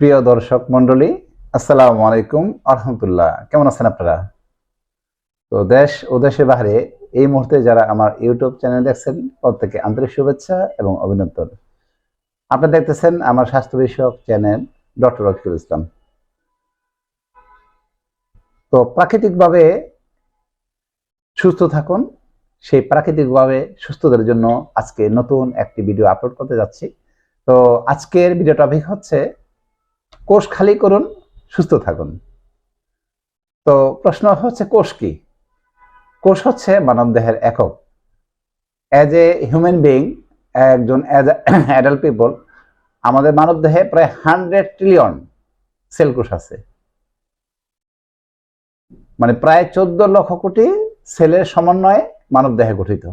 প্রিয় দর্শক মন্ডলী আসসালামু আলাইকুম, আলহামদুলিল্লাহ। কেমন আছেন আপনারা? তো দেশ ও দেশের বাইরে এই মুহূর্তে যারা আমার ইউটিউব চ্যানেল দেখছেন প্রত্যেকে আন্তরিক শুভেচ্ছা এবং অভিনন্দন। আপনারা দেখতেছেন আমার স্বাস্থ্য বিষয়ক চ্যানেল ডক্টর রকিবুল ইসলাম। তো প্রাকৃতিকভাবে সুস্থ থাকুন, সেই প্রাকৃতিকভাবে সুস্থদের জন্য আজকে নতুন একটি ভিডিও আপলোড করতে যাচ্ছি। তো আজকের ভিডিও টপিক হচ্ছে কোষ খালি করুন, সুস্থ থাকুন। তো প্রশ্ন হচ্ছে কোষ কি? কোষ হচ্ছে মানব দেহের একক। অ্যাজ এ হিউম্যান বিং একজন অ্যাজ অ্যাডাল্ট পিপল আমাদের মানব দেহে প্রায় হান্ড্রেড ট্রিলিয়ন সেল কোষ আছে। মানে প্রায় চোদ্দ লক্ষ কোটি সেলের সমন্বয়ে মানব দেহে গঠিত।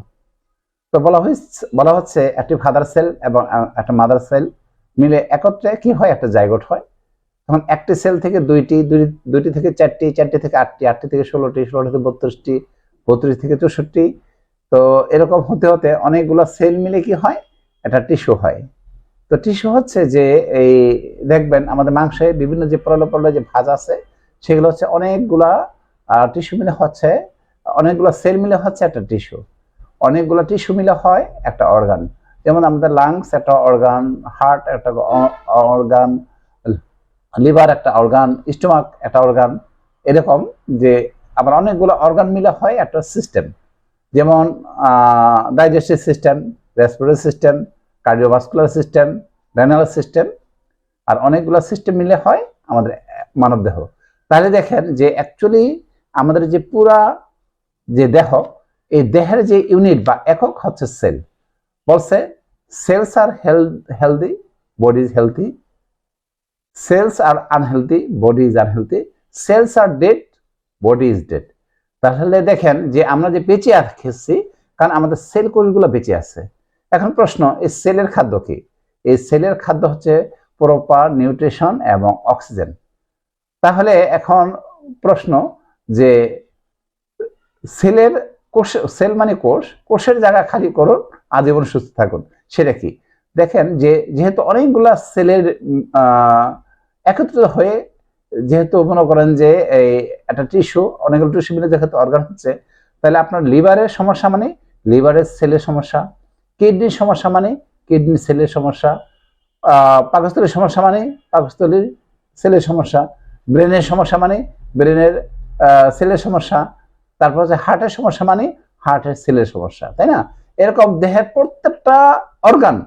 তো বলা হয়েছে বলা হচ্ছে একটি ফাদার সেল এবং একটা মাদার সেল মিলে একত্রে কি হয়? একটা জায়গট হয়। তখন একটি সেল থেকে দুইটি দুই- দুইটি থেকে চারটি চারটি থেকে আটটি আটটি থেকে ষোলোটি ষোলো থেকে বত্রিশটি, বত্রিশ থেকে চৌষট্টি। তো এরকম হতে হতে অনেকগুলো সেল মিলে কি হয়? একটা টিস্যু হয়। তো টিস্যু হচ্ছে যে এই দেখবেন আমাদের মাংসে বিভিন্ন যে পরল পরল যে ভাজ আছে, সেগুলো হচ্ছে অনেকগুলা টিস্যু মিলে হচ্ছে, অনেকগুলো সেল মিলে হচ্ছে একটা টিস্যু। অনেকগুলো টিস্যু মিলে হয় একটা অর্গান। যেমন আমাদের লাংস একটা অর্গান, হার্ট একটা অর্গান লিভার একটা অর্গান স্টোমাক একটা অর্গান এরকম যে আবার অনেকগুলো অর্গান মিলে হয় একটা সিস্টেম যেমন digestive system respiratory system cardiovascular system renal system আর অনেকগুলো সিস্টেম মিলে হয় আমাদের মানব দেহ। তাহলে দেখেন যে অ্যাকচুয়ালি আমাদের যে পুরা যে দেহ, এই দেহের যে ইউনিট বা একক হচ্ছে সেল বলছে cells R healthy body is healthy cells R unhealthy, body is unhealthy, cells R dead body is dead তাহলে দেখেন যে আমরা যে বেঁচে খেয়েছি, কারণ আমাদের সেল কোষগুলো বেঁচে আছে। এখন প্রশ্ন, এই সেলের খাদ্য কি? এই সেলের খাদ্য হচ্ছে প্রপার নিউট্রিশন এবং অক্সিজেন। তাহলে এখন প্রশ্ন যে সেলের কোষ, সেল মানে কোষ, কোষের জায়গা খালি করুন, আজীবন সুস্থ থাকুন। সেটা কি? দেখেন যে যেহেতু অনেকগুলা সেলের একত্রিত হয়ে যেহেতু মনে করেন যে এই একটা টিস্যু অনেকগুলো টিস্যু মিলে যেহেতু অর্গান হচ্ছে, তাহলে আপনার লিভারের সমস্যা মানে লিভারের সেলের সমস্যা কিডনির সমস্যা মানে কিডনি সেলের সমস্যা পাকস্থলীর সমস্যা মানে পাকস্থলীর সেলের সমস্যা ব্রেনের সমস্যা মানে ব্রেনের সেলের সমস্যা, তারপর হচ্ছে হার্টের সমস্যা মানে হার্টের সেলের সমস্যা, তাই না? এরকম দেহের প্রত্যেকটা অর্গান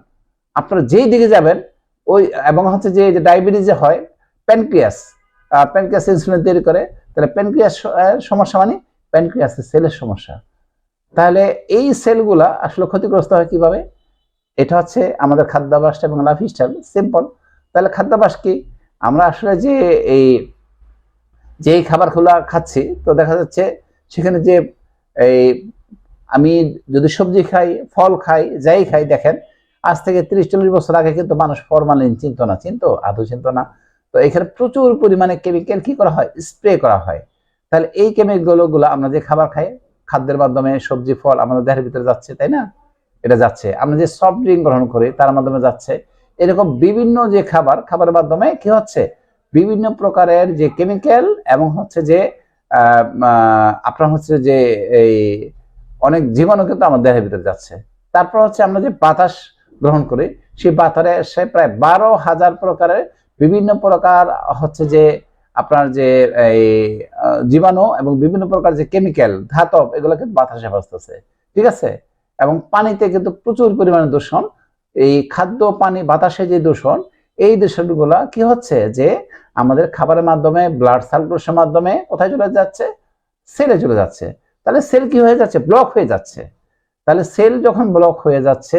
আপনারা যেই দিকে যাবেন, ওই, এবং হচ্ছে যে ডায়াবেটিস যে হয় প্যানক্রিয়াস প্যানক্রিয়াস ইনসুলিন তৈরি করে, তাহলে প্যানক্রিয়াস সমস্যা মানে প্যানক্রিয়াসের সেলের সমস্যা। তাহলে এই সেলগুলা আসলে ক্ষতিগ্রস্ত হয় কীভাবে? এটা হচ্ছে আমাদের খাদ্যাভ্যাসটা এবং লাইফ স্টাইল সিম্পল তাহলে খাদ্যাভ্যাস কি? আমরা আসলে যে এই, যেই খাবারগুলো খাচ্ছি, তো দেখা যাচ্ছে সেখানে যে এই আমি যদি সবজি খাই, ফল খাই, যাই খাই, দেখেন, আজ থেকে তিরিশ, চল্লিশ বছর আগে কিন্তু মানুষ ফরমালিন চিনতো না, চিনতো? আদৌ চিনতো না? তো এখানে প্রচুর পরিমাণে কেমিক্যাল কি করা হয়? স্প্রে করা হয়। তাহলে এই কেমিক্যালগুলো আমরা যে খাবার খাই, খাদ্যের মাধ্যমে সবজি, ফল আমাদের দেহের ভিতরে যাচ্ছে, তাই না? এটা যাচ্ছে। আমরা যে সফট ড্রিঙ্ক গ্রহণ করি, তার মাধ্যমে যাচ্ছে। এরকম বিভিন্ন যে খাবার, খাবারের মাধ্যমে কি হচ্ছে? বিভিন্ন প্রকারের যে কেমিক্যাল এবং হচ্ছে যে আপনার হচ্ছে যে, এই অনেক জীবাণু কিন্তু আমাদের দেহের ভিতরে যাচ্ছে। তারপর হচ্ছে আমরা যে বাতাস গ্রহণ করি, সেই বাতারে সে প্রায় বারো হাজার প্রকারের বিভিন্ন প্রকার হচ্ছে যে আপনার যে এই জীবাণু এবং বিভিন্ন প্রকার যে কেমিক্যাল ধাতব, এগুলো কিন্তু বাতাসে ভাসতেছে। ঠিক আছে? এবং পানিতে কিন্তু প্রচুর পরিমাণে দূষণ। এই খাদ্য পানি, বাতাসে যে দূষণ, এই দূষণগুলা কি হচ্ছে যে আমাদের খাবারের মাধ্যমে ব্লাড সার্কুলেশনের মাধ্যমে কোথায় চলে যাচ্ছে? সেলে চলে যাচ্ছে। তাহলে সেল কি হয়ে যাচ্ছে? ব্লক হয়ে যাচ্ছে। তাহলে সেল যখন ব্লক হয়ে যাচ্ছে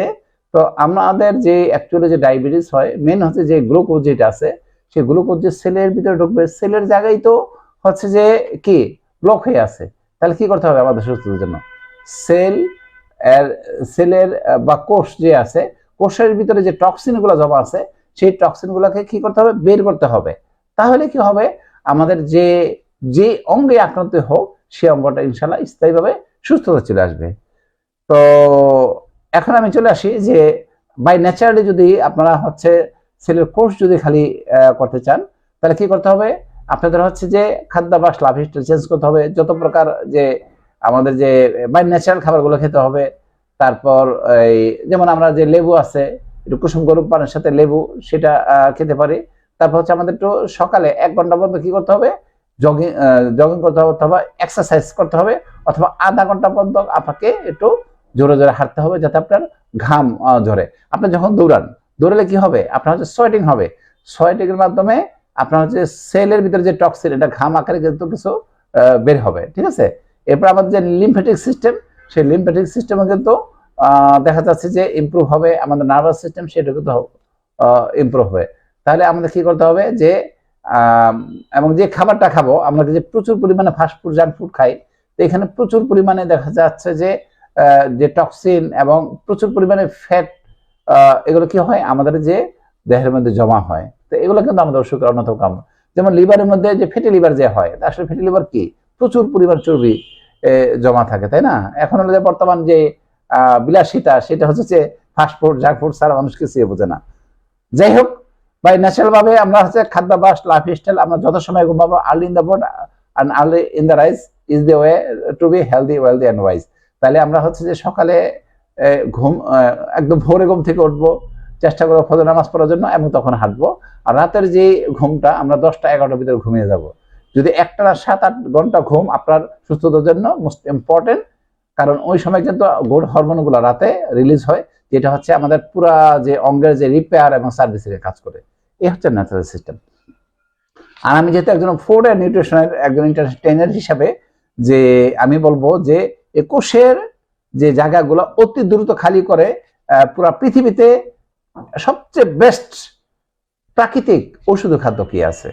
তো আমাদের যে অ্যাকচুয়ালি যে ডায়াবেটিস হয় মেন হচ্ছে যে গ্লুকোজ যেটা আছে সেই গ্লুকোজ যে সেলের ভিতরে ঢুকবে সেলের জায়গায় তো হচ্ছে যে কি? ব্লক হয়ে আছে। তাহলে কি করতে হবে আমাদের সুস্থতার জন্য? সেল এর সেলের বা কোষ যে আছে, কোষের ভিতরে যে টক্সিনগুলো জমা আছে, সেই টক্সিন গুলাকে কি করতে হবে? বের করতে হবে। তাহলে কি হবে? আমাদের যে যে অঙ্গে আক্রান্ত হোক সেই অঙ্গটা ইনশাল্লাহ স্থায়ীভাবে সুস্থতা চলে আসবে। তো এখন আমি চলে আসি যে বাই ন্যাচারালি যদি আপনারা হচ্ছে সেলের কোর্স যদি খালি করতে চান, তাহলে কি করতে হবে? আপনাদের হচ্ছে যে খাদ্যাভ্যাস লাভ হিস্ট্রি চেঞ্জ করতে হবে। যত প্রকার যে আমাদের যে বাই ন্যাচারাল খাবারগুলো খেতে হবে, তারপর এই যেমন আমরা যে লেবু আছে, একটু কুসুম গরম পানের সাথে লেবু, সেটা খেতে পারি। তারপর হচ্ছে আমাদের একটু সকালে এক ঘণ্টা পর্যন্ত কি করতে হবে? জগিং জগিং করতে হবে অথবা এক্সারসাইজ করতে হবে, অথবা আধা ঘণ্টা পর্যন্ত আপনাকে একটু জোরে জোরে হাঁটতে হবে যাতে আপনার ঘাম ঝরে। আপনি যখন দৌড়ান, দৌড়ালে কি হবে? আপনার হচ্ছে সোয়েটিং হবে। সোয়েটিং এর মাধ্যমে আপনার হচ্ছে সেলের ভিতরে যে টক্সিন এটা ঘাম আকারে কিন্তু কিছু বের হবে। ঠিক আছে? এরপর আমাদের যে লিম্ফেটিক সিস্টেম সেই লিম্ফেটিক সিস্টেমও কিন্তু দেখা যাচ্ছে যে ইমপ্রুভ হবে, আমাদের নার্ভাস সিস্টেম সেটা কিন্তু ইমপ্রুভ হবে। তাহলে আমাদের কি করতে হবে যে এবং যে খাবারটা খাব, আমরা যে প্রচুর পরিমাণে ফাস্ট ফুড জাঙ্ক ফুড খাই, তো এখানে প্রচুর পরিমাণে দেখা যাচ্ছে যে যে টক্সিন এবং প্রচুর পরিমাণে ফ্যাট এগুলো কি হয়? আমাদের যে দেহের মধ্যে জমা হয়। তো এগুলো কিন্তু আমাদের অসুখের অন্যতম কারণ। যেমন লিভারের মধ্যে যে ফ্যাটি লিভার যে হয় আসলে ফ্যাটি লিভার কি? প্রচুর পরিমাণ চর্বি জমা থাকে, তাই না? এখন হলো বর্তমান যে বিলাসিতা, সেটা হচ্ছে যে জাঙ্ক ফুড ছাড়া মানুষ কিছুই বোঝে না। যাই হোক বাই ন্যাচারাল ভাবে আমরা হচ্ছে খাদ্যাভ্যাস লাইফ স্টাইল আমরা যত সময় ঘুমাবো early in the bed early in the rise is the way to be healthy wealthy and wise তাহলে আমরা হচ্ছে যে সকালে ঘুম একদম ভোরে ঘুম থেকে উঠবো, চেষ্টা করব ফজর নামাজ পড়ার জন্য এবং তখন হাঁটবো। আর রাতের যে ঘুমটা, আমরা দশটা এগারোটার ভিতরে ঘুমিয়ে যাব। যদি একটা না সাত আট ঘণ্টা ঘুম আপনার সুস্থতার জন্য মোস্ট ইম্পর্টেন্ট কারণ ওই সময় কিন্তু গুড হরমোনগুলো রাতে রিলিজ হয়, যেটা হচ্ছে আমাদের পুরা যে অঙ্গের যে রিপেয়ার এবং সার্ভিসের কাজ করে। এই হচ্ছে ন্যাচারাল সিস্টেম আর আমি যেহেতু একজন ফুড অ্যান্ড নিউট্রিশনের একজন ট্রেনার হিসাবে যে আমি বলব যে একুশের যে জায়গাগুলো অতি দ্রুত খালি করে পুরা পৃথিবীতে সবচেয়ে বেস্ট প্রাকৃতিক ঔষধ খাদ্য কি আছে?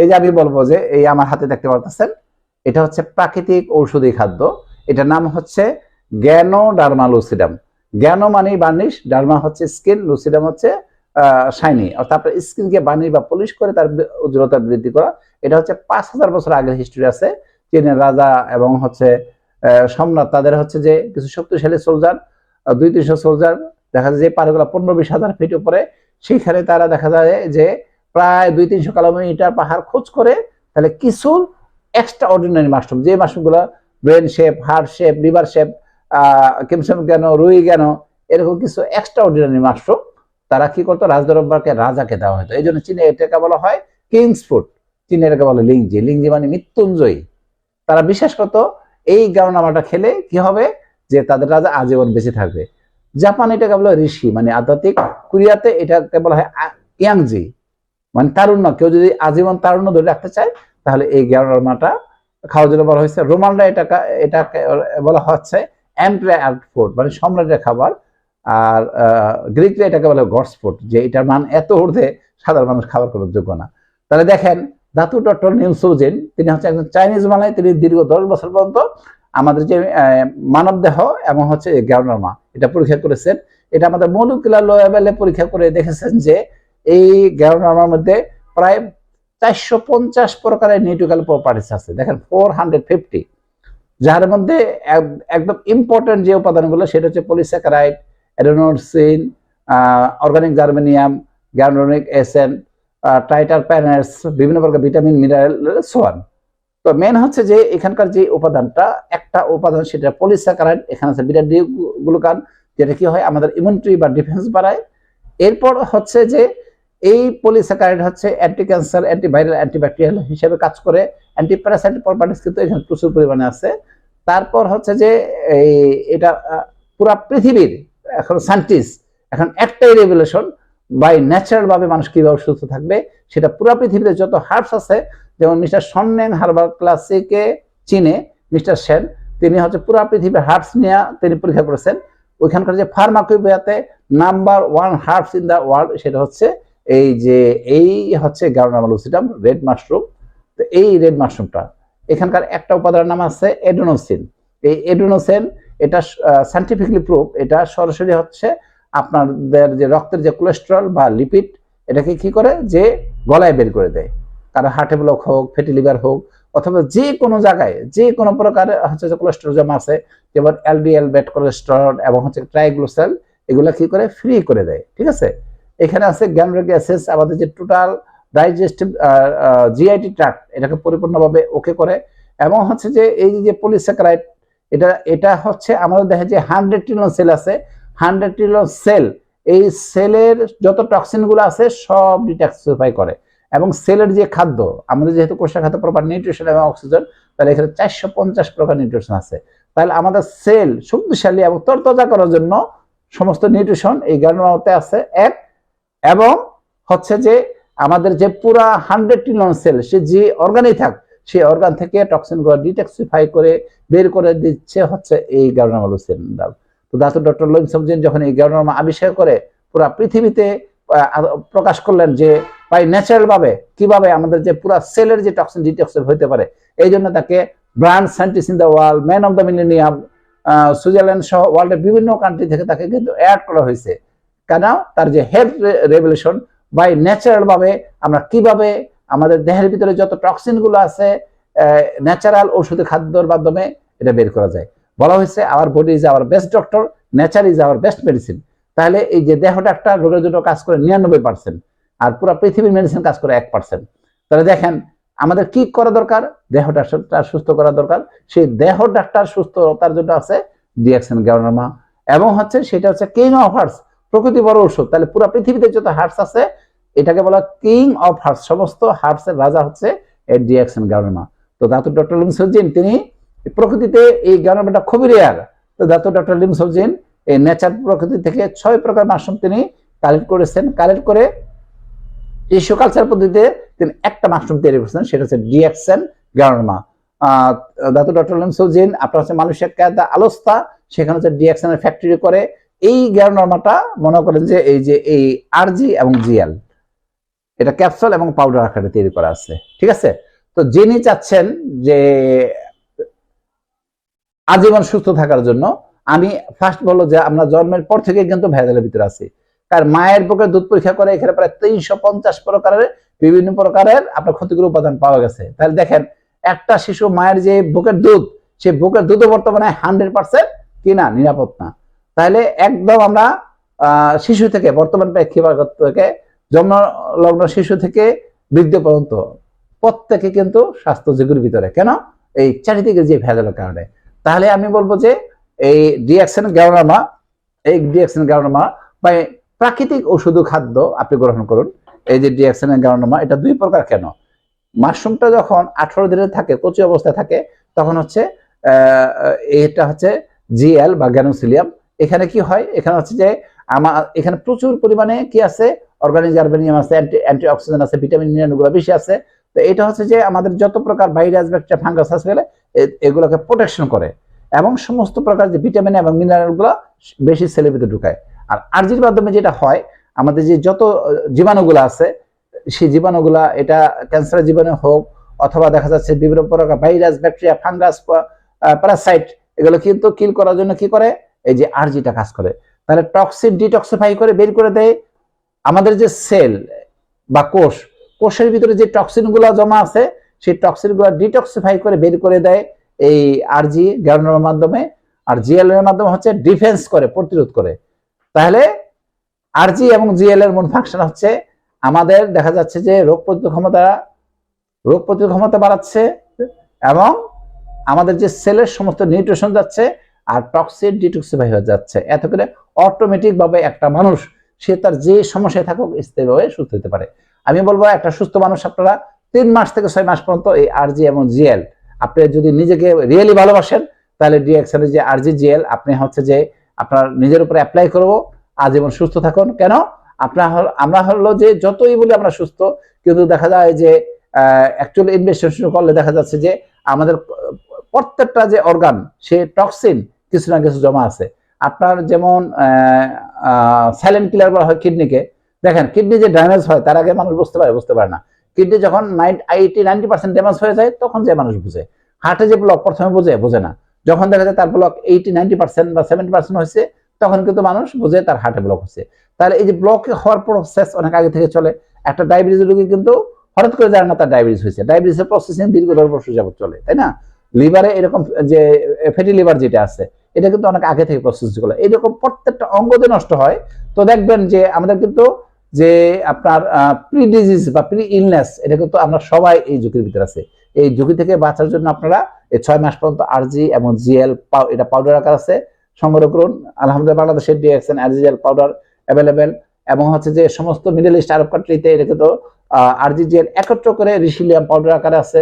এই যে আমি বলব যে এই আমার হাতে দেখতে পাচ্ছেন এটা হচ্ছে প্রাকৃতিক ঔষধি খাদ্য। এটার নাম হচ্ছে জ্ঞানো ডার্মা লুসিডাম জ্ঞানো মানে বার্নিশ ডার্মা হচ্ছে স্কিন লুসিডাম হচ্ছে শাইনি অর্থাৎ আপনার স্কিনকে বার্নিশ বা পলিশ করে তার উজ্জ্বলতা বৃদ্ধি করা। এটা হচ্ছে পাঁচ হাজার বছর আগের হিস্ট্রি আছে। চীনের রাজা এবং হচ্ছে সম্রাট তাদের হচ্ছে যে কিছু শক্তিশালী সোলজার দুই তিনশো সোলজার দেখা যায় যে পাহাড়গুলো পনেরো বিশ হাজার ফিট উপরে, সেইখানে তারা দেখা যায় যে প্রায় দুই তিনশো কিলোমিটার পাহাড় খোঁজ করে, তাহলে কিছু এক্সট্রা অর্ডিনারি মাশরুম, যে মাশরুমগুলো brain shape heart shape liver shape কিমসম কেন, রুই কেন, এরকম কিছু এক্সট্রা অর্ডিনারি মাশরুম তারা কি করতো? রাজদরবারকে রাজাকে দেওয়া হতো। এই জন্য চীনে এটাকে বলা হয় কিংস ফুড। চীনে এটাকে বলে লিংজি। লিংজি মানে মৃত্যুঞ্জয়ী। তারা বিশ্বাস করতো এই গাওনামাটা খেলে কি হবে? যে তাদের রাজা আজীবন বেঁচে থাকবে। জাপান এটাকে বলা হয় ঋষি মানে আধ্যাত্মিক। কোরিয়াতে এটাকে বলা হয় ইয়াংজি। মানে তারুণ্য। কেউ যদি আজীবন তারুণ্য ধরে রাখতে চায়, তাহলে এই গাওনামাটা খাওয়ার জন্য বলা হয়েছে। রোমানরা এটাকে এটাকে বলা হচ্ছে অ্যাম্প্রায়ার ফুড মানে সম্রাটের খাবার। আর গ্রিকরা এটাকে বলে গডস ফুড যে এটার মান এত ঊর্ধ্বে সাধারণ মানুষ খাবার করার যোগ্য না। তাহলে দেখেন ধাতু ডক্টর নিউসুজেন তিনি হচ্ছে একজন চাইনিজ মালাই, তিনি দীর্ঘ দশ বছর পর্যন্ত আমাদের যে মানব দেহ এবং হচ্ছে গ্যাউনারমা এটা পরীক্ষা করেছেন। এটা আমাদের মলিকুলার লেভেলে পরীক্ষা করে দেখেছেন যে এই গ্যাউনারমার মধ্যে প্রায় চারশো পঞ্চাশ প্রকারের নিউট্রিক্যাল প্রপার্টিস আছে। দেখেন, ফোর হান্ড্রেড ফিফটি। যার মধ্যে এক- একদম ইম্পর্টেন্ট যে উপাদানগুলো, সেটা হচ্ছে polysaccharide adenosine organic germanium ganoderic acid triterpenes বিভিন্ন প্রকার ভিটামিন মিনারেল সোয়ান তো মেন হচ্ছে যে এখানকার যে উপাদানটা, একটা উপাদান সেটা পলিস্যাকারাইড এখানে আছে বিটা ডি গ্লুকান, যেটা কি হয়, আমাদের ইমিউনিটি বা ডিফেন্স বাড়ায়। এরপর হচ্ছে যে এই পলিস্যাকারাইড হচ্ছে অ্যান্টি ক্যান্সার অ্যান্টিভাইরাল অ্যান্টিব্যাকটেরিয়াল হিসেবে কাজ করে। অ্যান্টি প্যারাসাইট প্রপার্টিস কিন্তু এখানে প্রচুর পরিমাণে আছে। তারপর হচ্ছে যে এই, এটা পুরা পৃথিবীর, এখন সায়েন্টিস্ট এখন একটাই রেভুলেশন বাই ন্যাচারাল ভাবে মানুষ কীভাবে সুস্থ থাকবে, সেটা পুরা পৃথিবীতে যত হার্বস আছে, যেমন মিস্টার সন্নেন হার্বাল ক্লাসিকে চীনে মিস্টার সেন তিনি হচ্ছে পুরা পৃথিবীর হার্বস নিয়ে তিনি পরীক্ষা করেছেন। ওইখানকার যে ফার্মাকোপিয়াতে number one herbs in the world সেটা হচ্ছে এই যে, এই হচ্ছে গার্নামালুসিটাম রেড মাশরুম তো এই রেড মাশরুমটা এখানকার একটা উপাদানের নাম আছে এডোনোসিন এই এডোনোসিন এটা সাইন্টিফিকলি প্রুফ এটা সরাসরি হচ্ছে আপনাদের যে রক্তের যে কোলেস্টেরল বা লিপিড এটাকে কি করে? যে গলায় বের করে দেয়। কারও হার্টে ব্লক হোক ফ্যাটি লিভার হোক, অথবা যে কোনো জায়গায়, যে কোনো প্রকার হচ্ছে যে কোলেস্টেরল জমা আছে, যেমন এলডিএল ব্যাড কোলেস্টেরল এবং হচ্ছে ট্রাইগ্লোসেল এগুলো কি করে? ফ্রি করে দেয়। ঠিক আছে? এখানে আছে গ্যানোরিক অ্যাসেস আমাদের যে টোটাল ডাইজেস্টিভ জিআইটি ট্রাক্ট এটাকে পরিপূর্ণভাবে ওকে করে। এবং হচ্ছে যে এই যে পলিস্যাকারাইড এটা এটা হচ্ছে আমাদের দেখে যে হান্ড্রেড ট্রিলিয়ন সেল আছে হান্ড্রেড ট্রিলিয়ন সেল। এই সেলের যত টক্সিনগুলো আছে, সব ডিটক্সিফাই করে। এবং সেলের যে খাদ্য, আমাদের যেহেতু কোষের খাদ্য প্রপার নিউট্রিশন এবং অক্সিজেন তাহলে এখানে চারশো পঞ্চাশ প্রকার নিউট্রিশন আছে। তাহলে আমাদের সেল শক্তিশালী এবং তরতাজা করার জন্য সমস্ত নিউট্রিশন এই গ্রানুলাতে আছে। এক, এবং হচ্ছে যে আমাদের যে পুরা হান্ড্রেড ট্রিলিয়ন সেল, সে যে অর্গানেই থাক, সেই অর্গান থেকে টক্সিনগুলো ডিটক্সিফাই করে বের করে দিচ্ছে হচ্ছে এই গ্রানুলাসিন তো ডাক্তার ডক্টর লোন সাবজেন যখন এই গ্রানুলামা আবিষ্কার করে, পুরা পৃথিবীতে প্রকাশ করলেন যে ন্যাচারাল ভাবে কীভাবে আমাদের যে পুরা সেলের যে টক্সিন ডিটক্সিফ হতে পারে, এই জন্য তাকে brand scientist in the world, man of the millennium Switzerland সহ ওয়ার্ল্ডের বিভিন্ন কান্ট্রি থেকে তাকে কিন্তু অ্যাড করা হয়েছে। কেন? তার যে হেলথ রেভলিউশন বাই ন্যাচারাল ভাবে আমরা কীভাবে আমাদের দেহের ভিতরে যত টক্সিনগুলো আছে ন্যাচারাল ওষুধে খাদ্যর মাধ্যমে এটা বের করা যায়। বলা হয়েছে our body is our best doctor nature is our best medicine তাহলে এই যে দেহটা একটা রোগের জন্য কাজ করে নিরানব্বই পার্সেন্ট আর পুরো পৃথিবীর মেডিসিন কাজ করে এক পার্সেন্ট তাহলে দেখেন, আমাদের কি করা দরকার? দেহটা সুস্থ করা দরকার। সেই দেহ ডাক্তার সুস্থতার জন্য আছে ডিএক্সেন গ্যানোমা এবং হচ্ছে সেটা হচ্ছে কিং অফ হার্টস প্রকৃতি বড় ওষুধ তাহলে পুরো পৃথিবীতে যত হার্টস আছে, এটাকে বলা কিং অফ হার্টস সমস্ত হার্টস এর রাজা হচ্ছে ডিএক্সেন গ্যানোমা তো দাতু ডক্টর লিমসজিন তিনি প্রকৃতিতে এই গ্যানোমাটা খুবই রেয়ার তো দাতু ডক্টর লিমসজিন এই নেচার প্রকৃতি থেকে ছয় প্রকার মাশরুম তিনি কালেক্ট করেছেন। কালেক্ট করে টিস্যু কালচার পদ্ধতিতে তিনি একটা মাশরুম তৈরি করেছেন, সেটা হচ্ছে ডিএক্সেন গ্যানোমা দাতু ডক্টর লিমসজিন আপনার হচ্ছে মালয়েশিয়া ক্যাদা আলোস্তা সেখানে হচ্ছে ডিএক্সেনের ফ্যাক্টরি করে এই গ্যানোমাটা মনে করেন যে এই যে এই আরজি এবং জিএল এটা ক্যাপসুল এবং পাউডার আকারে তৈরি করা আছে। ঠিক আছে? তো যিনি চাচ্ছেন যে আজীবন সুস্থ থাকার জন্য আমি ফার্স্ট বলব যে, আমরা জন্মের পর থেকে কিন্তু ভেজালের ভিতরে আছি। কারণ মায়ের বুকে দুধ পরীক্ষা করে এখানে প্রায় তিনশো পঞ্চাশ প্রকারের, বিভিন্ন প্রকারের আপনার ক্ষতিকর উপাদান পাওয়া গেছে। তাহলে দেখেন, একটা শিশু মায়ের যে বুকের দুধ সেই বুকের দুধও বর্তমানে হান্ড্রেড পার্সেন্ট কিনা, নিরাপদ না। তাহলে একদম আমরা শিশু থেকে, বর্তমান প্রেক্ষিপাত থেকে জন্ম লগ্ন শিশু থেকে বৃদ্ধ পর্যন্ত প্রত্যেকে কিন্তু স্বাস্থ্য ঝুঁকির ভিতরে। কেন? এই চারিদিকে যে ভেজালের কারণে। তাহলে আমি বলব যে এই ডিএক্সেন গ্যাওনামা এই ডিএক্সেন গ্যাওনামা বা প্রাকৃতিক ওষুধ খাদ্য আপনি গ্রহণ করুন। এই যে ডিএক্সেন গ্যাওনামা এটা দুই প্রকার কেন? মাশরুমটা যখন আঠারো দিনে থাকে কচি অবস্থায় থাকে, তখন হচ্ছে এটা হচ্ছে জিএল বা গ্যানোসিলিয়াম এখানে কি হয়? এখানে হচ্ছে যে আমার এখানে প্রচুর পরিমাণে কি আছে? অর্গানিক জার্বেনিয়াম আছে অ্যান্টি অক্সিজেন আছে ভিটামিন মিনারেলগুলো বেশি আছে। তো এটা হচ্ছে যে আমাদের যত প্রকার ভাইরাস ব্যাকটেরিয়া ফাঙ্গাস গেলে এগুলোকে প্রোটেকশন করে। এবং সমস্ত প্রকার যে ভিটামিন এবং মিনারেলগুলো বেশি সেলের ভিতরে ঢুকায়। আর আরজির মাধ্যমে যেটা হয়, আমাদের যে যত জীবাণুগুলো আছে, সেই জীবাণুগুলা এটা ক্যান্সারের জীবাণু হোক, অথবা দেখা যাচ্ছে বিভিন্ন প্রকার ভাইরাস ব্যাকটেরিয়া ফাঙ্গাস প্যারাসাইট এগুলো কিন্তু কিল করার জন্য কি করে? এই যে আরজিটা কাজ করে। তাহলে টক্সিন ডিটক্সিফাই করে বের করে দেয়। আমাদের যে সেল বা কোষ, কোষের ভিতরে যে টক্সিনগুলো জমা আছে সেই টক্সিনগুলো ডিটক্সিফাই করে বের করে দেয় এই আরজি গ্যানোর মাধ্যমে। আর জিএল এর মাধ্যমে হচ্ছে ডিফেন্স করে, প্রতিরোধ করে। তাহলে আরজি এবং জিএল এর মূল ফাংশন হচ্ছে আমাদের দেখা যাচ্ছে যে রোগ প্রতিরোধ ক্ষমতা, রোগ প্রতিরোধ ক্ষমতা বাড়াচ্ছে এবং আমাদের যে সেলের সমস্ত নিউট্রিশন যাচ্ছে আর টক্সিন ডিটক্সিফাই হয়ে যাচ্ছে। এত করে অটোমেটিক ভাবে একটা মানুষ, সে তার যে সমস্যায় থাকুক, স্থায়ীভাবে সুস্থ হতে পারে। আমি বলব একটা সুস্থ মানুষ আপনারা তিন মাস থেকে ছয় মাস পর্যন্ত এই আরজি এবং জিএল আপনি যদি নিজেকে রিয়েলি ভালোবাসেন, তাহলে ডিএক্সএল যে আরজি জিএল আপনি হচ্ছে যে আপনার নিজের উপরে অ্যাপ্লাই করব। আজীবন সুস্থ থাকুন। কেন? আপনার আমরা হলো যে যতই বলি আমরা সুস্থ, কিন্তু দেখা যায় যে অ্যাকচুয়ালি ইনভেস্টিগেশন করলে দেখা যাচ্ছে যে আমাদের প্রত্যেকটা যে অর্গান সে টক্সিন কিছু না কিছু জমা আছে। আপনার যেমন সাইলেন্ট কিলার বলা হয় কিডনিকে দেখেন কিডনি যে ড্যামেজ হয়, তার আগে মানুষ বুঝতে পারে বুঝতে পারে না। কিডনি যখন নাইন নাইনটি পার্সেন্ট ড্যামেজ হয়ে যায়, তখন যে মানুষ বুঝে। হার্টে যে ব্লক প্রথমে বোঝে বোঝে না। যখন দেখা যায় তার ব্লক এইটি নাইনটি পার্সেন্ট বা সেভেন্টি পার্সেন্ট হয়েছে, তখন কিন্তু মানুষ বুঝে তার হার্টে ব্লক হচ্ছে। তাহলে এই যে ব্লক হওয়ার প্রসেস অনেক আগে থেকে চলে। একটা ডায়াবেটিস রোগী কিন্তু হঠাৎ করে জানে না তার ডায়াবেটিস হয়েছে। ডায়াবেটিসের প্রসেসিং দীর্ঘ দশ বছর যাবত চলে, তাই না? লিভারে এরকম যে ফ্যাটি লিভার যেটা আছে, এটা কিন্তু অনেক আগে থেকে প্রসেস করে। এরকম প্রত্যেকটা অঙ্গ যে নষ্ট হয়। তো দেখবেন যে আমাদের কিন্তু যে আপনার প্রি ডিজিজ বা প্রি ইলনেস এটা কিন্তু আমরা সবাই এই ঝুঁকির ভিতরে আছে। এই ঝুঁকি থেকে বাঁচার জন্য আপনারা এই ছয় মাস পর্যন্ত আরজি এবং জিএল এটা পাউডার আকার আছে। সংগ্রহ করুন। আলহামদুলিল্লাহ বাংলাদেশের ডিএক্সএন আরজিএল পাউডার অ্যাভেলেবেল এবং হচ্ছে যে সমস্ত মিডল ইস্ট আরব কান্ট্রিতে এটা কিন্তু আরজিজিএল একত্র করে রিসিলিয়াম পাউডার আকারে আছে।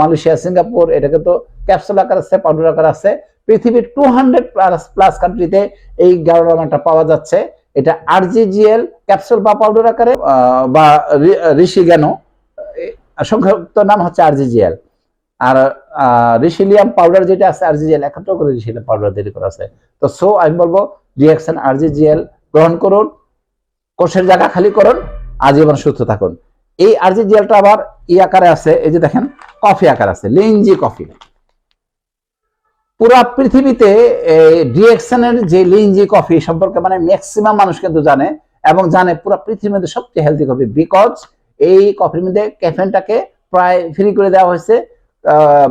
মালয়েশিয়া সিঙ্গাপুর এটা কিন্তু ক্যাপসুল আকার আছে পাউডার আকার আছে। পৃথিবীর টু হান্ড্রেড প্লাস প্লাস কান্ট্রিতে এই গাড়োরামাটা পাওয়া যাচ্ছে। এটা আরজিজিএল ক্যাপসুল বা পাউডার আকারে বা ঋষি জ্ঞান সংক্ষিপ্ত নাম হচ্ছে আরজিজিএল। আর রিসিলিয়াম পাউডার যেটা আছে, আরজিজিএল একত্র করে রিসিলিয়াম পাউডার তৈরি করা আছে। তো সো আমি বলব রিয়াকশন আরজিজিএল গ্রহণ করুন, কোষের জায়গা খালি করুন, আজীবন সুস্থ থাকুন। এই আরজিজিএলটা আবার ই আকারে আছে, এই যে দেখেন, কফি আকার আছে, লিঞ্জি কফি। পুরা পৃথিবীতে ডিএক্সনের যে লিঞ্জি কফি সম্পর্কে মানে ম্যাক্সিমাম মানুষ কিন্তু জানে এবং জানে পুরো পৃথিবীর মধ্যে সবচেয়ে হেলদি কফি বিকজ এই কফির মধ্যে ক্যাফেনটাকে প্রায় ফ্রি করে দেওয়া হয়েছে।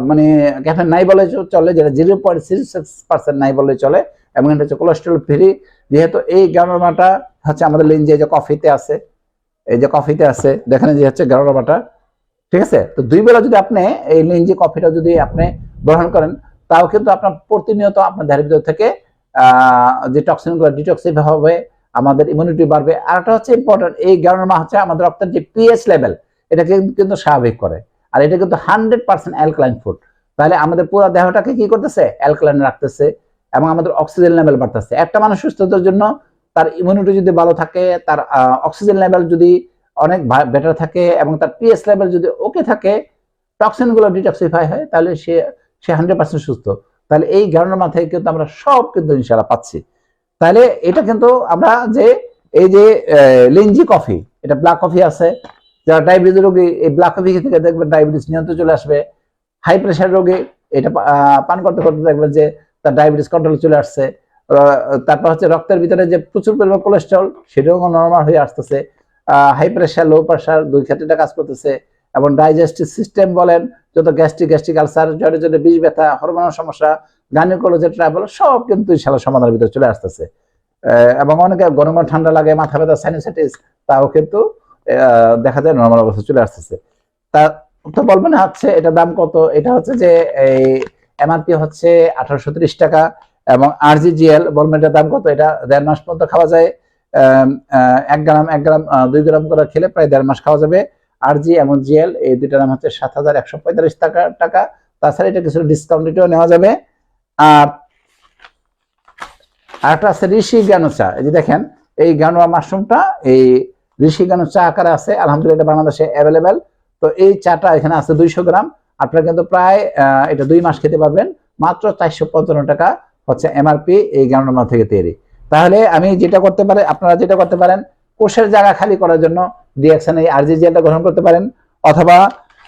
মানে ক্যাফেন নাই বলে চলে, যেটা জিরো পয়েন্ট সিক্স পার্সেন্ট নাই বলে চলে এবং এটা হচ্ছে কোলেস্ট্রল ফ্রি যেহেতু এই গানোরামাটা হচ্ছে আমাদের লিঞ্জি যে কফিতে আছে, এই যে কফিতে আছে, দেখেন যে হচ্ছে গানোরামাটা ঠিক আছে? তো দুই বেলা যদি আপনি এই লিঞ্জি কফিটা যদি আপনি গ্রহণ করেন তাও কিন্তু আপনার প্রতিনিয়ত আপনার দেহের ভিতর থেকে যে টক্সিনগুলো ডিটক্সিফাই হবে, আমাদের ইমিউনিটি বাড়বে। আর একটা হচ্ছে ইম্পর্টেন্ট এই গ্রানোমা হচ্ছে আমাদের রক্তের যে পিএইচ লেভেল এটা কিন্তু স্বাভাবিক করে। আর এটা কিন্তু হান্ড্রেড পার্সেন্ট অ্যালকালাইন ফুড তাহলে আমাদের পুরো দেহটাকে কি করতেছে? অ্যালকালাইন রাখতেছে এবং আমাদের অক্সিজেন লেভেল বাড়তেছে। একটা মানুষ সুস্থতার জন্য তার ইমিউনিটি যদি ভালো থাকে, তার অক্সিজেন লেভেল যদি অনেক বেটার থাকে এবং তার পিএস লেভেল যদি ওকে থাকে টক্সিনগুলো ডিটক্সিফাই হয়, তাহলে সে সে হান্ড্রেড পার্সেন্ট সুস্থ। তাহলে এই গ্রাউন্ডের মাথায় কিন্তু আমরা সব কিন্তু ইনশাল্লাহ পাচ্ছি। তাহলে এটা কিন্তু আমরা যে, এই যে লিঞ্জি কফি, এটা ব্ল্যাক কফি আছে। যারা ডায়াবেটিস রোগী, এই ব্ল্যাক কফি থেকে দেখবেন ডায়াবেটিস নিয়ন্ত্রণ চলে আসবে। হাই প্রেশার রোগী, এটা পান করতে করতে দেখবেন যে, তার ডায়াবেটিস কন্ট্রোল চলে আসছে। তারপর হচ্ছে রক্তের ভিতরে যে প্রচুর পরিমাণ কোলেস্ট্রল সেটাও নর্মাল হয়ে আসতেছে। হাই প্রেশার লো প্রেশার দুই ক্ষেত্রে কাজ করতেছে। এবং ডাইজেস্টিভ সিস্টেম বলেন যত গ্যাস্ট্রিক গ্যাস্ট্রিক আলসার জড়ে জড়ে বিষ ব্যথা হরমোনাল সমস্যা গাইনোকোলজি ট্রাভেল সব কিন্তু ইনশাল্লাহ সমাধানের ভিতরে চলে আসতেছে। এবং অনেকে গরম গরম ঠান্ডা লাগে, মাথা ব্যথা সাইনোসাইটিস তাও কিন্তু দেখা যায় নর্মাল অবস্থা চলে আসতেছে। তা, তো বলবেন হচ্ছে এটা দাম কত? এটা হচ্ছে যে এই এমআরপি হচ্ছে আঠারোশো ত্রিশ টাকা এবং আরজিজিএল বলবেন এটার দাম কত? এটা দেড় মাস পর্যন্ত খাওয়া যায়। এক গ্রাম এক গ্রাম দুই গ্রাম করে খেলে প্রায় দেড় মাস খাওয়া যাবে। আরজি এবং জিএল এই দুইটার দাম হচ্ছে সাত হাজার একশো পঁয়তাল্লিশ টাকা টাকা। তাছাড়া এটা কিছু ডিসকাউন্টেও নেওয়া যাবে। আর আরেকটা আছে ঋষি জ্ঞানচা এই যে দেখেন, এই গানোয়া মাশরুমটা, এই ঋষি জ্ঞানচা আকারে আছে, আলহামদুলিল্লাহ বাংলাদেশে অ্যাভেলেবেল তো এই চাটা এখানে আছে দুইশো গ্রাম। আপনারা কিন্তু প্রায় এটা দুই মাস খেতে পারবেন। মাত্র চারশো পঞ্চান্ন টাকা হচ্ছে এমআরপি এই গানোয়া থেকে তৈরি। তাহলে আমি যেটা করতে পারি, আপনারা যেটা করতে পারেন, কোষের জায়গা খালি করার জন্য ডিএক্সএন এই আরজিজিএলটা গ্রহণ করতে পারেন, অথবা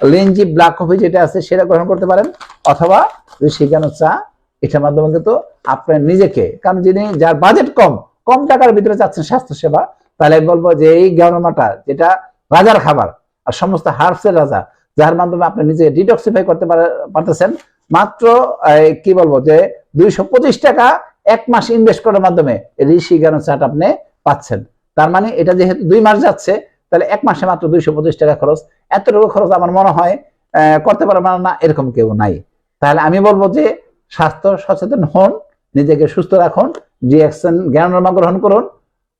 লিনজি ব্ল্যাক কফি যেটা আছে সেটা গ্রহণ করতে পারেন, অথবা ঋষি চা, এটার মাধ্যমে কিন্তু আপনার নিজেকে, কারণ যিনি যার বাজেট কম কম টাকার ভিতরে চাচ্ছেন স্বাস্থ্য সেবা তাহলে আমি বলব যে এই গ্রাউন্ডমাটা যেটা রাজার খাবার, আর সমস্ত হার্বসের রাজা, যার মাধ্যমে আপনি নিজে ডিটক্সিফাই করতে পারতেছেন, মাত্র কি বলব যে দুইশো পঁচিশ টাকা এক মাস ইনভেস্ট করার মাধ্যমে ঋষি জ্ঞান চাট আপনি পাচ্ছেন। তার মানে এটা যেহেতু দুই মাস যাচ্ছে তাহলে এক মাসে মাত্র দুইশো পঁচিশ টাকা খরচ। এতটুকু খরচ আমার মনে হয় করতে পারবে না এরকম কেউ নাই। তাহলে আমি বলব যে স্বাস্থ্য সচেতন হন, নিজেকে সুস্থ রাখুন, রিয়াকশন জ্ঞানরমা গ্রহণ করুন,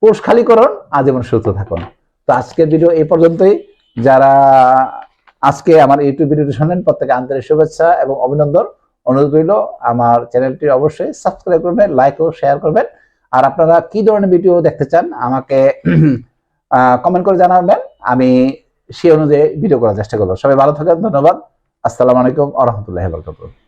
কোষ খালি করুন, আজীবন সুস্থ থাকুন। তো আজকের ভিডিও এই পর্যন্তই। যারা আজকে আমার ইউটিউব ভিডিওটি শোনেন প্রত্যেকে আন্তরিক শুভেচ্ছা এবং অভিনন্দন। অনুরোধ রইল, আমার চ্যানেলটি অবশ্যই সাবস্ক্রাইব করবেন লাইক ও শেয়ার করবেন। আর আপনারা কি ধরনের ভিডিও দেখতে চান, আমাকে কমেন্ট করে জানাবেন। আমি সেই অনুযায়ী ভিডিও করার চেষ্টা করব। সবাই ভালো থাকেন, ধন্যবাদ। আসসালামু আলাইকুম আ রহমতুল্লাহ